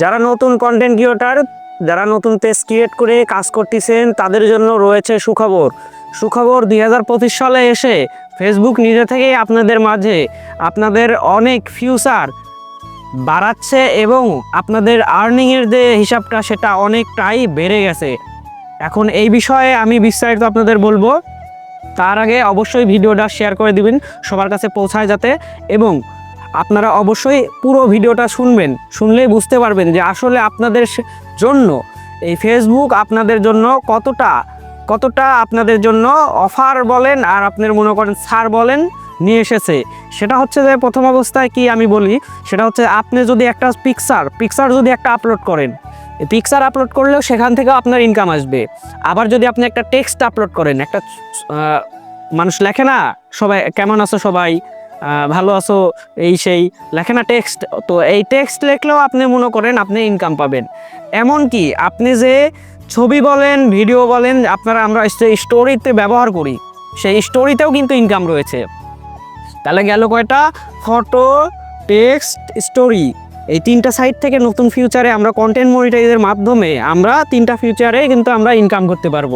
যারা নতুন content creator যারা নতুন পেজ ক্রিয়েট করে কাজ করতেছেন, তাদের জন্য রয়েছে সুখবর। সুখবর দুই হাজার পঁচিশ সালে এসে ফেসবুক নিজে থেকেই আপনাদের মাঝে আপনাদের অনেক ফিউচার বাড়াচ্ছে এবং আপনাদের আর্নিংয়ের যে হিসাবটা, সেটা অনেকটাই বেড়ে গেছে। এখন এই বিষয়ে আমি বিস্তারিত আপনাদের বলব। তার আগে অবশ্যই ভিডিওটা শেয়ার করে দিবেন, সবার কাছে পৌঁছায় যাতে এবং আপনারা অবশ্যই পুরো ভিডিওটা শুনবেন, শুনলেই বুঝতে পারবেন যে আসলে আপনাদের জন্য এই ফেসবুক আপনাদের জন্য কতটা কতটা আপনাদের জন্য অফার বলেন আর আপনার মনে করেন ছাড় বলেন নিয়ে এসেছে। সেটা হচ্ছে যে প্রথম অবস্থায় কি আমি বলি? সেটা হচ্ছে আপনি যদি একটা পিকচার পিকচার যদি একটা আপলোড করেন পিকচার আপলোড করলেও সেখান থেকেও আপনার ইনকাম আসবে। আবার যদি আপনি একটা টেক্সট আপলোড করেন, একটা মানুষ লেখে না, সবাই, কেমন আছো সবাই? ভালো আছো? এই সেই লেখে না টেক্সট তো এই টেক্সট লেখলেও আপনি মনে করেন আপনি ইনকাম পাবেন। এমনকি আপনি যে ছবি বলেন ভিডিও বলেন, আপনারা আমরা স্টোরিতে ব্যবহার করি, সেই স্টোরিতেও কিন্তু ইনকাম রয়েছে। তাহলে গেল কয়টা? ফটো টেক্সট স্টোরি এই তিনটা সাইট থেকে নতুন ফিউচারে আমরা কন্টেন্ট মনিটাইজের মাধ্যমে আমরা তিনটা ফিউচারে কিন্তু আমরা ইনকাম করতে পারব।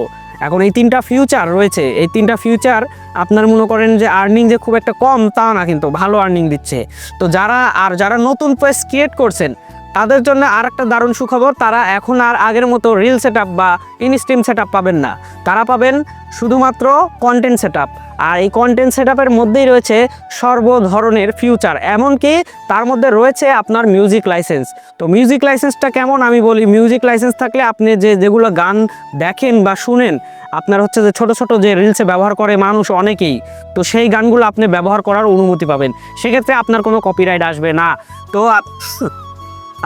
এখন এই তিনটা ফিউচার রয়েছে। এই তিনটা ফিউচার আপনার মনে করেন যে আর্নিং যে খুব একটা কম তা না কিন্তু ভালো আর্নিং দিচ্ছে। তো যারা, আর যারা নতুন পেজ ক্রিয়েট করছেন তাদের জন্য আর একটা দারুণ সুখবর, তারা এখন আর আগের মতো রিল সেট বা ইনস্ট্রিম সেট পাবেন না। তারা পাবেন শুধুমাত্র কন্টেন্ট সেট আর এই কন্টেন্ট সেট মধ্যেই রয়েছে সর্ব ধরনের ফিউচার এমনকি তার মধ্যে রয়েছে আপনার মিউজিক লাইসেন্স তো মিউজিক লাইসেন্সটা কেমন? আমি বলি মিউজিক লাইসেন্স থাকলে আপনি যে যেগুলো গান দেখেন বা শুনেন, আপনার হচ্ছে যে ছোট ছোট যে রিলসে ব্যবহার করে মানুষ অনেকেই, তো সেই গানগুলো আপনি ব্যবহার করার অনুমতি পাবেন। সেক্ষেত্রে আপনার কোনো কপিরাইট আসবে না। তো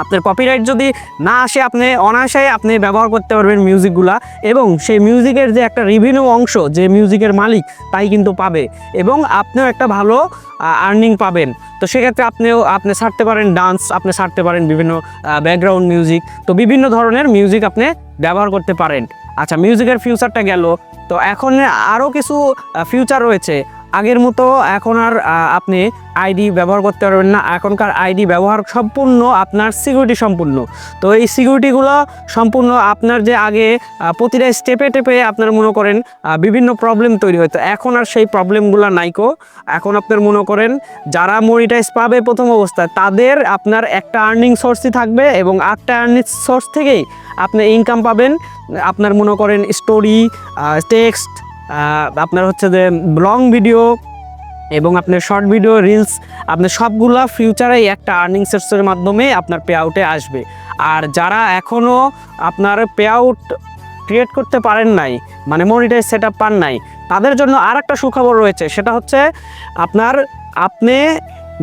আপনার কপিরাইট যদি না আসে, আপনি অনায়াসে আপনি ব্যবহার করতে পারবেন মিউজিকগুলা এবং সেই মিউজিকের যে একটা রিভিনিউ অংশ, যে মিউজিকের মালিক, তাই কিন্তু পাবে। এবং আপনিও একটা ভালো আর্নিং পাবেন। তো সেক্ষেত্রে আপনিও, আপনি ছাড়তে পারেন ডান্স আপনি ছাড়তে পারেন বিভিন্ন ব্যাকগ্রাউন্ড মিউজিক তো বিভিন্ন ধরনের মিউজিক আপনি ব্যবহার করতে পারেন। আচ্ছা মিউজিকের ফিউচারটা গেল। তো এখন আরও কিছু ফিউচার রয়েছে। আগের মতো এখন আর আপনি আইডি ব্যবহার করতে পারবেন না। এখনকার আইডি ব্যবহার সম্পূর্ণ আপনার সিকিউরিটি সম্পূর্ণ। তো এই সিকিউরিটিগুলো সম্পূর্ণ আপনার যে আগে প্রতিটা স্টেপে টেপে আপনার মনে করেন বিভিন্ন প্রবলেম তৈরি হতো এখন আর সেই প্রবলেমগুলো নাইকো এখন আপনার মনে করেন, যারা মনিটাইজ পাবে প্রথম অবস্থায়, তাদের আপনার একটা আর্নিং সোর্সই থাকবে এবং আটটা আর্নিং সোর্স থেকেই আপনি ইনকাম পাবেন। আপনার মনে করেন স্টোরি টেক্সট আপনার হচ্ছে যে লং ভিডিও এবং আপনার শর্ট ভিডিও রিলস আপনার সবগুলা ফিউচারে একটা আর্নিং সোর্সের মাধ্যমে আপনার পে আউটে আসবে। আর যারা এখনও আপনার পে আউট ক্রিয়েট করতে পারেন নাই মানে মনিটাইজ সেট পান নাই, তাদের জন্য আর একটা সুখবর রয়েছে, সেটা হচ্ছে আপনার, আপনি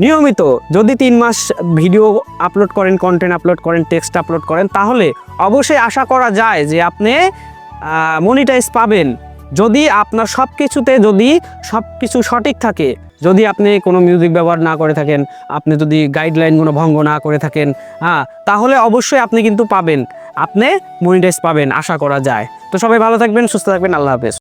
নিয়মিত যদি তিন মাস ভিডিও আপলোড করেন কন্টেন্ট আপলোড করেন টেক্সট আপলোড করেন, তাহলে অবশ্যই আশা করা যায় যে আপনি মনিটাইজ পাবেন। যদি আপনার সব কিছুতে যদি সব কিছু সঠিক থাকে, যদি আপনি কোনো মিউজিক ব্যবহার না করে থাকেন, আপনি যদি গাইডলাইন কোনো ভঙ্গ না করে থাকেন হ্যাঁ তাহলে অবশ্যই আপনি কিন্তু পাবেন। আপনি মনিটাইজ পাবেন, আশা করা যায়। তো সবাই ভালো থাকবেন, সুস্থ থাকবেন, আল্লাহ হাফেজ।